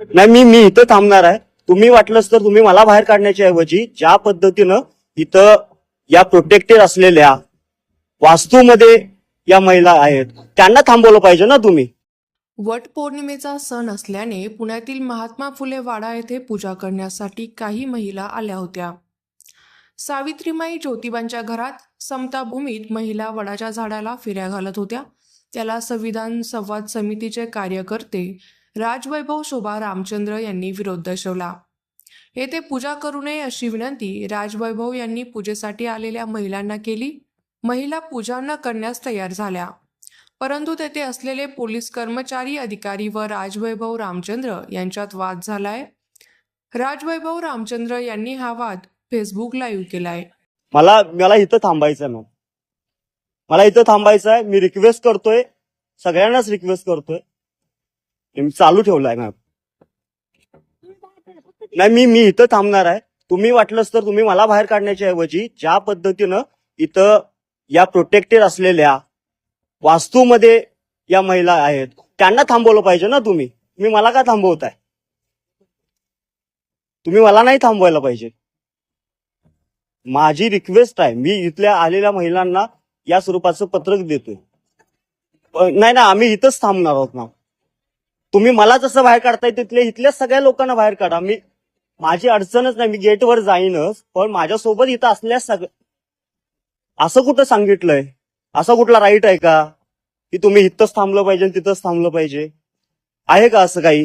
नाही मी मी इथं थांबणार आहे. तुम्ही वाटलंच तर तुम्ही मला बाहेर काढण्याच्या ऐवजी ज्या पद्धतीनं इथं या प्रोटेक्टेड असलेल्या वास्तूमध्ये या महिला आहेत त्यांना थांबवलं पाहिजे ना तुम्ही. वटपौर्णिमेचा सण असल्याने पुण्यातील महात्मा फुले वाडा येथे पूजा करण्यासाठी काही महिला आल्या होत्या. सावित्रीमाई ज्योतिबांच्या घरात समताभूमीत महिला वडाच्या झाडाला फिऱ्या घालत होत्या. त्याला संविधान संवाद समितीचे कार्यकर्ते राजवैभव शोभा रामचंद्र यांनी विरोध दर्शवला. येथे पूजा करू नये अशी विनंती राजवैभव यांनी पूजेसाठी आलेल्या महिलांना केली. महिला पूजा न करण्यास तयार झाल्या. परंतु तेथे असलेले पोलीस कर्मचारी अधिकारी व राजवैभव रामचंद्र यांच्यात वाद झालाय. राजवैभव रामचंद्र यांनी हा वाद फेसबुक लाईव्ह केलाय. मला मला इथं थांबायचं मॅम. मला इथं थांबायचं आहे मी रिक्वेस्ट करतोय. सगळ्यांनाच रिक्वेस्ट करतोय. मी चालू ठेवलाय मॅम. नाही मी मी इथं थांबणार आहे. तुम्ही वाटलंच तर तुम्ही मला बाहेर काढण्याच्या ऐवजी ज्या पद्धतीनं इथं या प्रोटेक्टेड असलेल्या वास्तूमध्ये या महिला आहेत त्यांना थांबवलं पाहिजे ना तुम्ही. तुम्ही मला का थांबवताय? तुम्ही मला नाही थांबवायला पाहिजे. माझी रिक्वेस्ट आहे मी इथल्या आलेल्या महिलांना या स्वरूपाचं पत्रक देतोय. नाही ना आम्ही इथंच थांबणार आहोत ना तुम्ही मला जसं बाहेर काढताय तिथले इथल्या सगळ्या लोकांना बाहेर काढा. मी माझी अडचणच नाही मी गेटवर जाईनच पण माझ्यासोबत इथं असल्या सगळं असं कुठं सांगितलंय? असा कुठला राईट आहे का? की तुम्ही इथंच थांबलं पाहिजे तिथंच थांबलं पाहिजे? आहे का असं काही?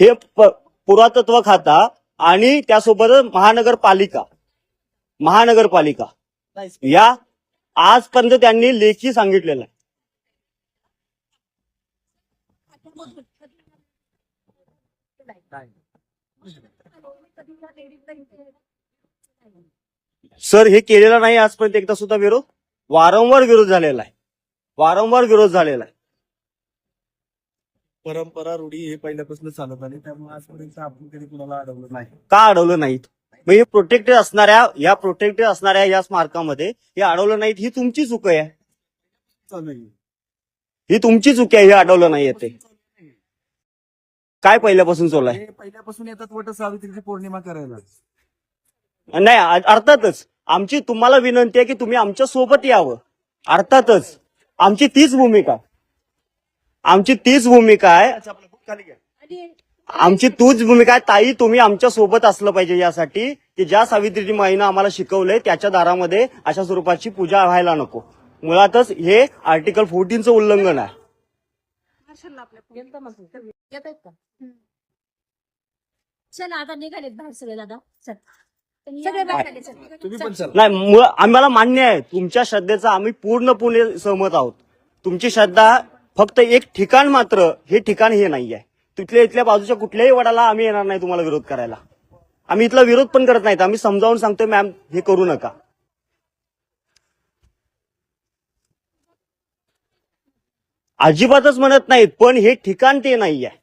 हे पुरातत्व खाता आणि त्यासोबत महानगरपालिका महानगरपालिका. या आजपर्यंत त्यांनी लेखी सांगितलेलं आहे. सर हे केलेलं नाही आजपर्यंत. एकदा सुद्धा विरोध वारंवार विरोध झालेला आहे. वारंवार विरोध झालेला आहे. परंपरा रूढी हे पहिल्यापासून चालत आली त्यामुळे आजपर्यंत आपण कधी कुणाला अडवलं नाही. का अडवलं नाहीत? मग हे प्रोटेक्टेड असणाऱ्या या प्रोटेक्टेड असणाऱ्या या स्मारकामध्ये हे अडवलं नाहीत ही तुमची चूक आहे. चालू आहे. ही तुमची चूक आहे हे अडवलं नाही ते. काय पहिल्यापासून चालू आहे? हे पहिल्यापासून येतात वट सावित्रीची पौर्णिमा करायला. नाही अ- अर्थातच आमची तुम्हाला विनंती आहे की तुम्ही आमच्यासोबत यावं. अर्थातच आमची तीच भूमिका. आमची तीच भूमिका आहे. आमची तूच भूमिका आहे. ताई तुम्ही आमच्यासोबत असलं पाहिजे यासाठी की ज्या सावित्रीची माईनं आम्हाला शिकवलंय त्याच्या दारामध्ये अशा स्वरूपाची पूजा व्हायला नको. मुळातच हे आर्टिकल फोर्टीनचं उल्लंघन आहे. चल आता निघालेत बाहेर सगळे दादा. चल. सगळे बाहेर. आले, चल. तुम्ही पण चला. नाही मुळ- आम्हाला मान्य आहे तुमच्या श्रद्धेचा आम्ही पूर्णपणे सहमत आहोत. तुमची श्रद्धा फक्त एक ठिकाण मात्र हे ठिकाण हे नाही आहे तिथल्या इथल्या बाजूच्या कुठल्याही वडाला आम्ही येणार नाही तुम्हाला विरोध करायला. आम्ही इथला विरोध पण करत नाहीत. आम्ही समजावून सांगतोय मॅम हे करू नका. अजिबातच म्हणत नाहीत पण हे ठिकाण ते नाही आहे